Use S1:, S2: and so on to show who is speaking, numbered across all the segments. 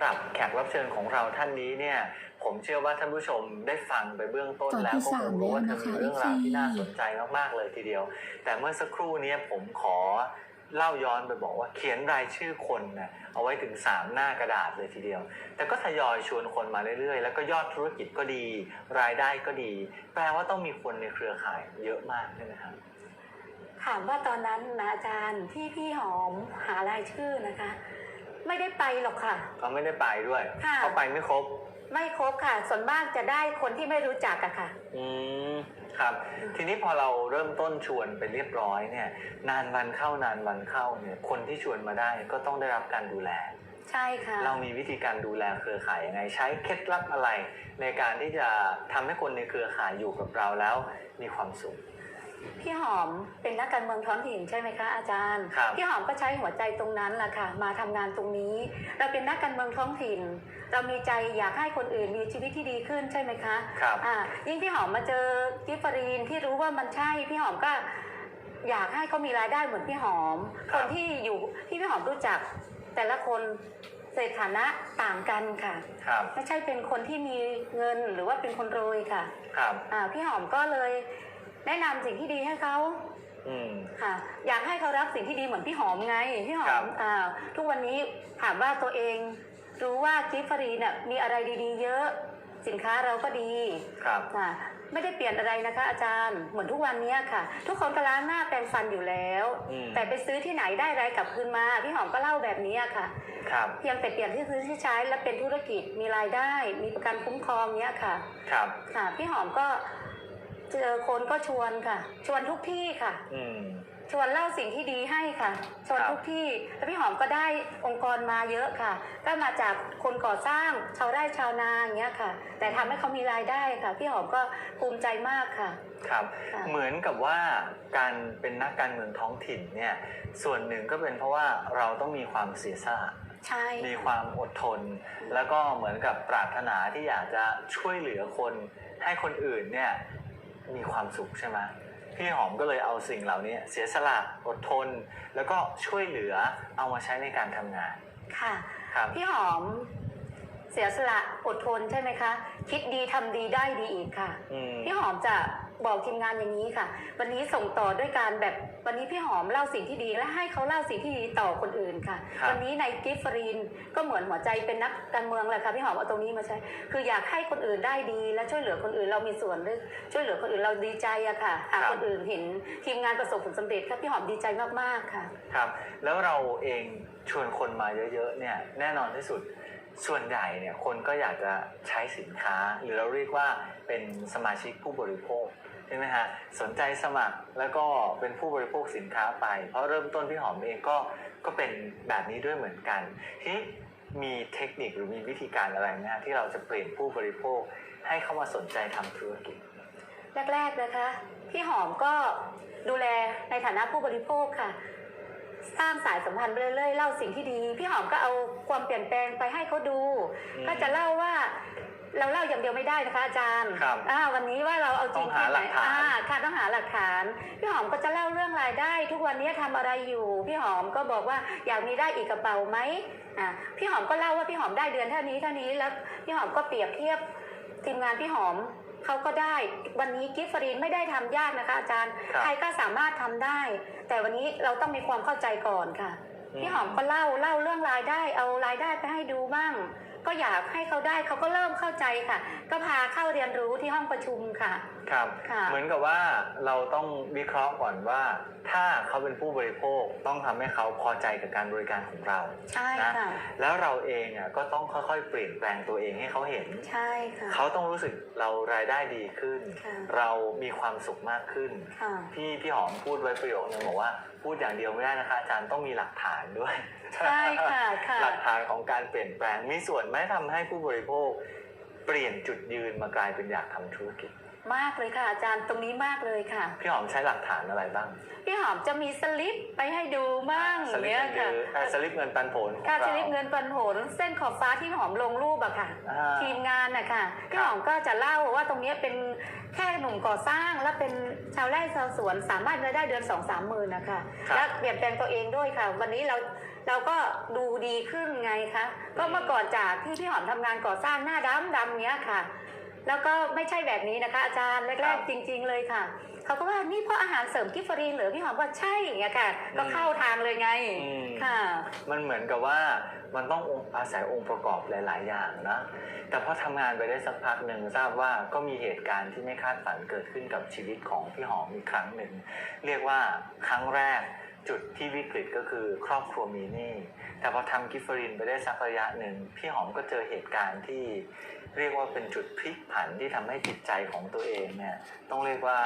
S1: สำหรับแขกรับเชิญของเราท่านนี้เนี่ย ผมเชื่อว่าท่านผู้ชมได้ฟังไปเบื้องต้น
S2: ตอน
S1: แล้ว
S2: ที่
S1: ก็ค
S2: สางม
S1: รู้ว่า
S2: แล้
S1: เธ
S2: ว
S1: อ
S2: นะคะ
S1: มีเรื่องราวที่
S2: FC
S1: น่าสนใจมากๆเลยทีเดียว แต่เมื่อสักครู่เนี้ผมขอเล่าย้อนไปบอกว่าเขียนรายชื่อคนนะเอาไว้ถึง 3 หน้ากระดาษเลยทีเดียว แต่ก็ทยอยชวนคนมาเรื่อยๆ แล้วก็ยอดธุรกิจก็ดี รายได้ก็ดี แปลว่าต้องมีคนในเครือข่ายเยอะมากใช่ไหมครับ
S3: ถามว่าตอนนั้นนะอาจารย์ที่พี่หอมหารายชื่อนะคะ ไม่ได้ไปหรอกค่ะ
S1: เขาไม่ได้ไปด้วย
S3: ค่ะ
S1: เขาไปไม่ครบ
S3: ไม่ครบค่ะ ส่วนมากจะได้คนที่ไม่รู้จักอะค่ะ
S1: อืมครับ ทีนี้พอเราเริ่มต้นชวนไปเรียบร้อยเนี่ย นานวันเข้านานวันเข้าเนี่ย คนที่ชวนมาได้ก็ต้องได้รับการดูแล
S3: ใช่ค่ะ
S1: เรามีวิธีการดูแลเครือข่ายยังไง ใช้เคล็ดลับอะไร ในการที่จะทำให้คนในเครือข่ายอยู่กับเราแล้วมีความสุข
S3: พี่หอมเป็นนักการเมืองท้องถิ่นใช่ไหมคะอาจารย์
S1: ครับ
S3: พี่หอมก็ใช้หัวใจตรงนั้นแหละค่ะมาทำงานตรงนี้ เราเป็นนักการเมืองท้องถิ่น เรามีใจอยากให้คนอื่นมีชีวิตที่ดีขึ้นใช่ไหมคะ
S1: ครับ
S3: อ่ายิ่งพี่หอมมาเจอกิฟฟรีนที่รู้ว่ามันใช่พี่หอมก็อยากให้เขามีรายได้เหมือนพี่หอม
S1: ครั
S3: ค
S1: บ
S3: นที่อยู่ที่พี่หอมรู้จัก แต่ละคนเศรษฐานะต่างกันค่ะ
S1: ครับ
S3: ไม่ใช่เป็นคนที่มีเงินหรือว่าเป็นคนรวยค่ะ
S1: ครับ
S3: อ่าพี่หอมก็เลย แนะนำสิ่งที่ดีให้เขา
S1: อืม
S3: ค่ะ อยากให้เขารับสิ่งที่ดีเหมือนพี่หอมไงพี่หอ
S1: ครั
S3: ม
S1: บ
S3: อ่าทุกวันนี้ถามว่าตัวเอง รู้ว่ากิฟฟรีเนี่ยมีอะไรดีๆ เยอะสินค้าเราก็ดี
S1: ครับ
S3: ค่ะไม่ได้เปลี่ยนอะไรนะคะ อาจารย์เหมือนทุกวันนี้ค่ะ ทุกคนก็ล้างหน้าแปรงฟันอยู่แล้ว
S1: อืม
S3: แต่ไปซื้อที่ไหนได้อะไรกลับคืนมา พี่หอมก็เล่าแบบนี้ค่ะ
S1: ครับ
S3: เพียงแต่เปลี่ยนที่ซื้อที่ใช้และเป็นธุรกิจมีรายได้ มีประกันคุ้มครองเนี้ยค่ะ
S1: ครับ
S3: ค่ะ พี่หอมก็ เจอคนก็ชวนค่ะ ชวนทุกที่ค่ะ
S1: อืม
S3: ชวนเล่าสิ่งที่ดีให้ค่ะ ชวน
S1: ครับ
S3: ทุกที่แล้วพี่หอมก็ได้องค์กรมาเยอะค่ะ ก็มาจากคนก่อสร้างชาวไร่ชาวนาอย่างเงี้ยค่ะ แต่ทำให้เขามีรายได้ค่ะ พี่หอมก็ภูมิใจมากค่ะ
S1: ครับ
S3: ค่ะ
S1: เหมือนกับว่าการเป็นนักการเมืองท้องถิ่นเนี่ย ส่วนหนึ่งก็เป็นเพราะว่าเราต้องมีความเสียสละ
S3: ใช่
S1: มีความอดทน แล้วก็เหมือนกับปรารถนาที่อยากจะช่วยเหลือคน ให้คนอื่นเนี่ย มีความสุขใช่ไหมพี่หอมก็เลยเอาสิ่งเหล่านี้เสียสละอดทน แล้วก็ช่วยเหลือเอามาใช้ในการทำงาน
S3: ค่ะ
S1: ครับ
S3: พี่หอมเสียสละอดทนใช่ไหมคะ คิดดีทำดีได้ดีอีกค่ะ
S1: อืม
S3: พี่หอมจะ บอกทีมงานอย่างนี้ค่ะ วันนี้ส่งต่อด้วยการแบบวันนี้พี่หอมเล่าสิ่งที่ดีและให้เขาเล่าสิ่งที่ดีต่อคนอื่นค่ะ
S1: ครับ
S3: วันนี้ในกิฟฟรีนก็เหมือนหัวใจเป็นนักการเมืองแหละค่ะพี่หอมเอาตรงนี้มาใช้ คืออยากให้คนอื่นได้ดี และช่วยเหลือคนอื่นเรามีส่วนด้วยช่วยเหลือคนอื่นเราดีใจอะค่ะหากคนอื่นเห็นทีมงานประสบผลสำเร็จค่ะพี่หอมดีใจมากๆค่ะ
S1: ครับ แล้วเราเองชวนคนมาเยอะๆเนี่ยแน่นอนที่สุด ส่วนใหญ่เนี่ยคนก็อยากจะใช้สินค้า หรือเราเรียกว่าเป็นสมาชิกผู้บริโภคใช่ไหมฮะสนใจสมัครแล้วก็เป็นผู้บริโภคสินค้าไป เพราะเริ่มต้นพี่หอมเองก็ก็เป็นแบบนี้ด้วยเหมือนกันทีมีเทคนิคหรือมีวิธีการอะไรนะฮะที่เราจะเปลี่ยนผู้บริโภคให้เข้ามาสนใจทำธุรกิจ
S3: แรกๆนะคะพี่หอมก็ดูแลในฐานะผู้บริโภคค่ะ สร้างสายสัมพันธ์ไปเรื่อยๆเล่าสิ่งที่ดี พี่หอมก็เอาความเปลี่ยนแปลงไปให้เขาดู
S1: อืม
S3: ก็จะเล่าว่า เราเล่าอย่างเดียวไม่ได้นะคะอาจารย์
S1: ครับ
S3: อ่าวันนี้ว่าเราเอาจริง
S1: ต้องหา
S3: แค่
S1: หลักฐาน
S3: อ่าค่ะต้องหาหลักฐาน พี่หอมก็จะเล่าเรื่องรายได้ ทุกวันนี้ทำอะไรอยู่ พี่หอมก็บอกว่าอยากมีได้อีกกระเป๋าไหมอ่าพี่หอมก็เล่าว่าพี่หอมได้เดือนเท่านี้เท่านี้แล้วพี่หอมก็เปรียบเทียบทีมงานพี่หอม เขาก็ได้วันนี้กิฟฟรีนไม่ได้ทำยากนะคะ อาจารย์
S1: ครับ
S3: ใครก็สามารถทำได้ แต่วันนี้เราต้องมีความเข้าใจก่อนค่ะพี่หอมก็เล่าเล่าเรื่องรายได้เอารายได้ไปให้ดูบ้าง ก็อยากให้เขาได้เขาก็เริ่มเข้าใจค่ะ ก็พาเข้าเรียนรู้ที่ห้องประชุมค่ะ
S1: ครับ
S3: ค่ะ
S1: เหมือนกับว่าเราต้องวิเคราะห์ก่อนว่า ถ้าเขาเป็นผู้บริโภคต้องทำให้เขาพอใจกับการบริการของเรา
S3: ใช่
S1: นะ
S3: ค่ะ
S1: แล้วเราเองอะก็ต้องค่อยๆ เปลี่ยนแปลงตัวเองให้เขาเห็น
S3: ใช่ค่ะ
S1: เขาต้องรู้สึกเรารายได้ดีขึ้น
S3: ค่ะ
S1: เรามีความสุขมากขึ้น
S3: ค่ะ
S1: พี่พี่หอมพูดไว้ประโยคนึงบอกว่าพูดอย่างเดียวไม่ได้นะคะอาจารย์ต้องมีหลักฐานด้วย
S3: ใช่ค่ะค่ะ
S1: หลักฐานของการเปลี่ยนแปลงมีส่วนไหมทำให้ผู้บริโภค เปลี่ยนจุดยืนมากลายเป็นอยากทำธุรกิจ
S3: มากเลยค่ะ อาจารย์ตรงนี้มากเลยค่ะ
S1: พี่หอมใช้หลักฐานอะไรบ้าง
S3: พี่หอมจะมีสลิปไปให้ดูบ้าง
S1: สลิป
S3: เนี้ย
S1: เงิน
S3: ค่ะ
S1: เดือนเอ่อสลิปเงินปันผลของ
S3: ค่า
S1: เรา
S3: สลิปเงินปันผลเส้นขอบฟ้าที่หอมลงรูปอะค่ะ
S1: อ่า
S3: ทีมงานนะคะพี่หอมก็จะเล่าว่าตรงเนี้ยเป็นแค่หนุ่มก่อสร้างและเป็นชาวไร่ชาวสวนสามารถรายได้เดือนสองสามหมื่นนะคะ
S1: ครับ
S3: และเปลี่ยนแปลงตัวเองด้วยค่ะ วันนี้เราเราก็ดูดีขึ้นไงคะก็เมื่อก่อนจากที่พี่หอมทำงานก่อสร้างหน้าดำดำเนี้ยค่ะ แล้วก็ไม่ใช่แบบนี้นะคะ อาจารย์แรกๆจริง ๆ เลยค่ะเขาก็ว่านี่เพราะอาหารเสริมกิฟฟรีนเหรือพี่หอมว่าใช่อย่างเงี้ยค่ะก็เข้าทางเลยไง
S1: อืม
S3: ค่ะ
S1: มันเหมือนกับว่ามันต้ององค์อาศัยองค์ประกอบหลาย ๆ อย่างนะ แต่พอทำงานไปได้สักพักหนึ่งทราบว่าก็มีเหตุการณ์ที่ไม่คาดฝันเกิดขึ้นกับชีวิตของพี่หอมอีกครั้งหนึ่ง เรียกว่าครั้งแรกจุดที่วิกฤตก็คือครอบครัวมีหนี้แต่พอทำกิฟเฟอรินไปได้สักระยะหนึ่งพี่หอมก็เจอเหตุการณ์ที่ เรียกว่าเป็นจุดพลิกผันที่ทำให้จิตใจของตัวเองเนี่ย ต้องเรียกว่า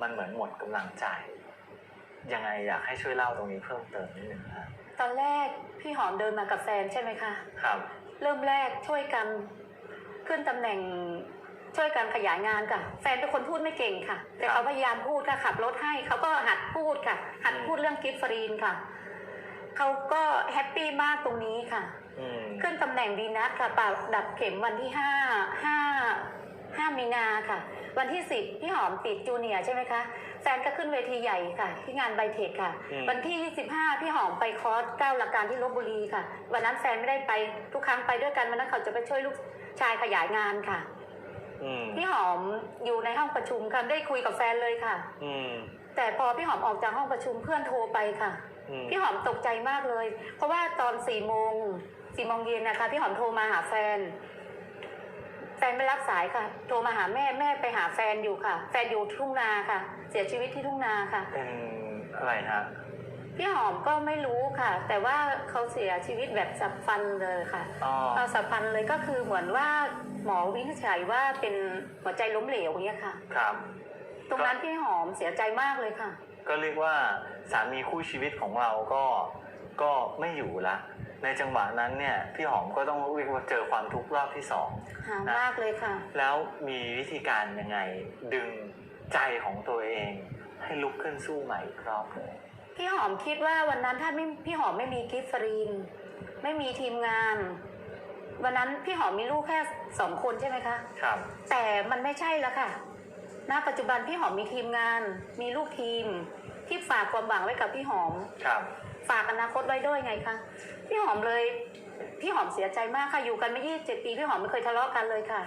S1: มันเหมือนหมดกำลังใจ ยังไงอยากให้ช่วยเล่าตรงนี้เพิ่มเติมนิดนึงครับ
S3: ตอนแรกพี่หอมเดินมากับแฟนใช่ไหมคะ
S1: ครับ
S3: เริ่มแรกช่วยกันขึ้นตำแหน่งช่วยกันขยายงานค่ะ แฟนเป็นคนพูดไม่เก่งค่ะ แต่
S1: ครับ
S3: เขาพยายามพูดค่ะขับรถให้เขาก็หัดพูดค่ะ หัด
S1: อืม
S3: พูดเรื่องกิฟต์ฟรีนค่ะเขาก็แฮปปี้มากตรงนี้ค่ะ
S1: อืม
S3: ขึ้นตำแหน่งดีนัทค่ะปราบดับเข็มวันที่ห้าห้าห้ามีนาค่ะ วันที่สิบพี่หอมติดจูเนียร์ใช่ไหมคะแฟนก็ขึ้นเวทีใหญ่ค่ะ ที่งานไบเทคค่ะ
S1: อืม
S3: วันที่ 25 พี่หอมไปคอร์สเก้าหลักการที่ลบบุรีค่ะ วันนั้นแฟนไม่ได้ไปทุกครั้งไปด้วยกันวันนั้นเขาจะไปช่วยลูกชายขยายงานค่ะ
S1: อืม
S3: พี่หอมอยู่ในห้องประชุมค่ะได้คุยกับแฟนเลยค่ะ
S1: อืม
S3: แต่พอพี่หอมออกจากห้องประชุมเพื่อนโทรไปค่ะ
S1: อืม
S3: พี่หอมตกใจมากเลย เพราะว่าตอนสี่โมง สี่โมงเย็นนะคะ พี่หอมโทรมาหาแฟน แฟนไม่รับสายค่ะ โทรมาหาแม่แม่ไปหาแฟนอยู่ค่ะ แฟนอยู่ทุ่งนาค่ะ เสียชีวิตที่ทุ่งนาค่ะ
S1: เป็นอะไรฮะ
S3: พี่หอมก็ไม่รู้ค่ะ แต่ว่าเขาเสียชีวิตแบบสับฟันเลยค่ะ
S1: อ๋อ
S3: เอาสับฟันเลยก็คือเหมือนว่าหมอวินิจฉัยว่าเป็นหัวใจล้มเหลวอย่างเงี้ยค่ะ
S1: ครับ
S3: ตรงนั้นพี่หอมเสียใจมากเลยค่ะ
S1: ก็เรียกว่าสามีคู่ชีวิตของเราก็ก็ไม่อยู่ละ ในจังหวะนั้นเนี่ยพี่หอมก็ต้องเรียกว่าเจอความทุกข์รอบที่สอง
S3: หามากเลยค่ะ
S1: แล้วมีวิธีการยังไงดึงใจของตัวเอง ให้ลุกขึ้นสู้ใหม่อีกรอบหนึ่ง
S3: พี่หอมคิดว่าวันนั้นถ้าไม่พี่หอมไม่มีกิฟฟรีน ไม่มีทีมงาน วันนั้นพี่หอมมีลูกแค่สองคนใช่ไหมคะ
S1: ครับ
S3: แต่มันไม่ใช่แล้วค่ะณปัจจุบันพี่หอมมีทีมงาน มีลูกทีม ที่ฝากความหวังไว้กับพี่หอม
S1: ครับ
S3: ฝากอนาคตไว้ด้วยไงคะพี่หอมเลยพี่หอมเสียใจมากค่ะอยู่กันมา27 ปีพี่หอมไม่เคยทะเลาะกันเลยค่ะ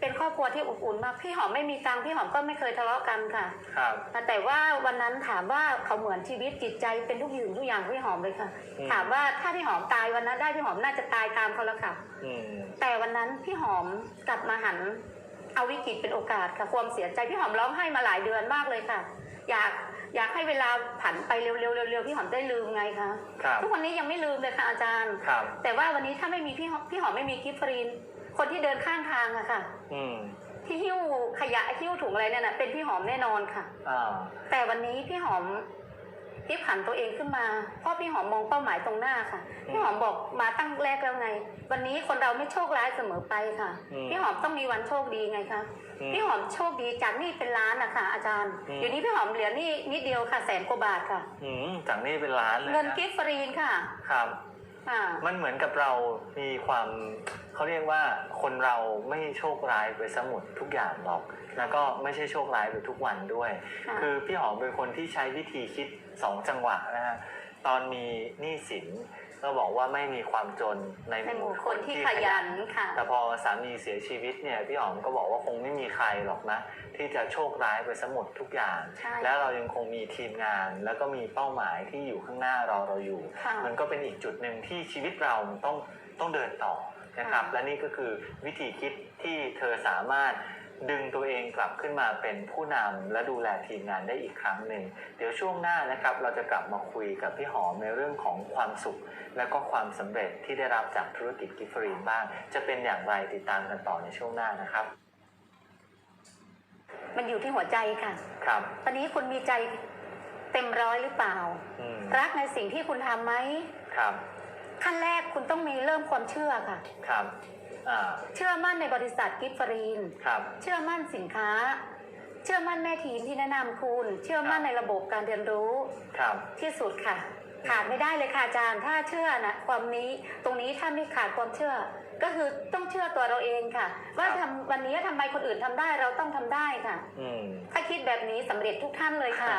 S3: เป็นครอบครัวที่อบอุ่นมากพี่หอมไม่มีตังค์พี่หอมก็ไม่เคยทะเลาะกันค่ะ
S1: ครับ
S3: แต่ว่าวันนั้นถามว่าเขาเหมือนชีวิตจิตใจเป็นทุกอย่างทุกอย่างพี่หอมเลยค่ะ
S1: อืม
S3: ถามว่าถ้าพี่หอมตายวันนั้นได้พี่หอมน่าจะตายตามเขาแล้วค่ะ
S1: อืม
S3: แต่วันนั้นพี่หอมกลับมาหันเอาวิกฤตเป็นโอกาสค่ะความเสียใจพี่หอมร้องไห้มาหลายเดือนมากเลยค่ะ อยาก อยากให้เวลาผันไปเร็วๆเร็วๆพี่หอมได้ลืมไงคะ
S1: ครับ
S3: ทุกวันนี้ยังไม่ลืมเลยค่ะอาจารย์
S1: ครับ
S3: แต่ว่าวันนี้ถ้าไม่มีพี่หอมพี่หอมไม่มีกิฟฟรีน คนที่เดินข้างทางอะค่ะ
S1: อืม
S3: ที่หิ้วขยะหิ้วถุงอะไรเนี่ยนะเป็นพี่หอมแน่นอนค่ะ
S1: อ่า
S3: แต่วันนี้พี่หอมพี่ผันตัวเองขึ้นมาเพราะพี่หอมมองเป้าหมายตรงหน้าค่ะพี่หอมบอกมาตั้งแรกแล้วไง วันนี้คนเราไม่โชคร้ายเสมอไปค่ะ
S1: อืม
S3: พี่หอมต้องมีวันโชคดีไงคะ
S1: อืม
S3: พี่หอมโชคดีจากหนี้เป็นล้านนะคะอาจารย์
S1: อืม
S3: เดี๋ยวนี้พี่หอมเหลือหนี้นิดเดียวค่ะแสนกว่าบาทค่ะ
S1: อืมจากนี่เป็นล้านเลย
S3: เงิน
S1: นะ
S3: กิฟต์ฟรีนค่ะ
S1: ครับ
S3: อ่า
S1: มันเหมือนกับเรามีความเขาเรียกว่าคนเราไม่โชคร้ายไปสมุดทุกอย่างหรอก แล้วก็ไม่ใช่โชคร้ายไปทุกวันด้วย
S3: ค่ะ
S1: คือพี่หอมเป็นคนที่ใช้วิธีคิดสองจังหวะนะฮะ ตอนมีหนี้สินก็บอกว่าไม่มีความจนใน
S3: ใน
S1: ห
S3: ห
S1: มู่
S3: มู่คนที่ขยันค่ะ
S1: แต่พอสามีเสียชีวิตเนี่ยพี่หอมก็บอกว่าคงไม่มีใครหรอกนะ ที่จะโชคร้ายไปสมุดทุกอย่าง
S3: ใช่
S1: แล้วเรายังคงมีทีมงาน แล้วก็มีเป้าหมายที่อยู่ข้างหน้ารอเราอยู่
S3: ค่ะ
S1: มันก็เป็นอีกจุดหนึ่งที่ชีวิตเราต้องต้องเดินต่อนะครับ
S3: ค่ะ
S1: และนี่ก็คือวิธีคิดที่เธอสามารถ ดึงตัวเองกลับขึ้นมาเป็นผู้นำและดูแลทีมงานได้อีกครั้งหนึ่ง เดี๋ยวช่วงหน้านะครับ เราจะกลับมาคุยกับพี่หอมในเรื่องของความสุข และก็ความสำเร็จที่ได้รับจากธุรกิจกิฟฟรีนบ้าง จะเป็นอย่างไรติดตามกันต่อในช่วงหน้านะครับ
S3: มันอยู่ที่หัวใจค่ะ
S1: ครับ
S3: ตอนนี้คุณมีใจเต็มร้อยหรือเปล่า
S1: อืม
S3: รักในสิ่งที่คุณทำไหม
S1: ครับ
S3: ขั้นแรกคุณต้องมีเริ่มความเชื่อค่ะ
S1: ครับ อ่า
S3: เชื่อมั่นในบริษัทกิฟฟรีน
S1: ครับ
S3: เชื่อมั่นสินค้า เชื่อมั่นแม่ทีมที่แนะนำคุณ เชื่อมั่นในระบบการเรียนรู้
S1: ครับ
S3: ที่สุดค่ะ ขาดไม่ได้เลยค่ะอาจารย์ ถ้าเชื่อนะความนี้ ตรงนี้ถ้าไม่ขาดความเชื่อ ก็คือต้องเชื่อตัวเราเองค่ะ ว่า
S1: ครับ
S3: ทำวันนี้ทำไมคนอื่นทำได้เราต้องทำได้ค่ะ
S1: อืม
S3: ถ้าคิดแบบนี้สำเร็จทุกท่านเลยค่ะ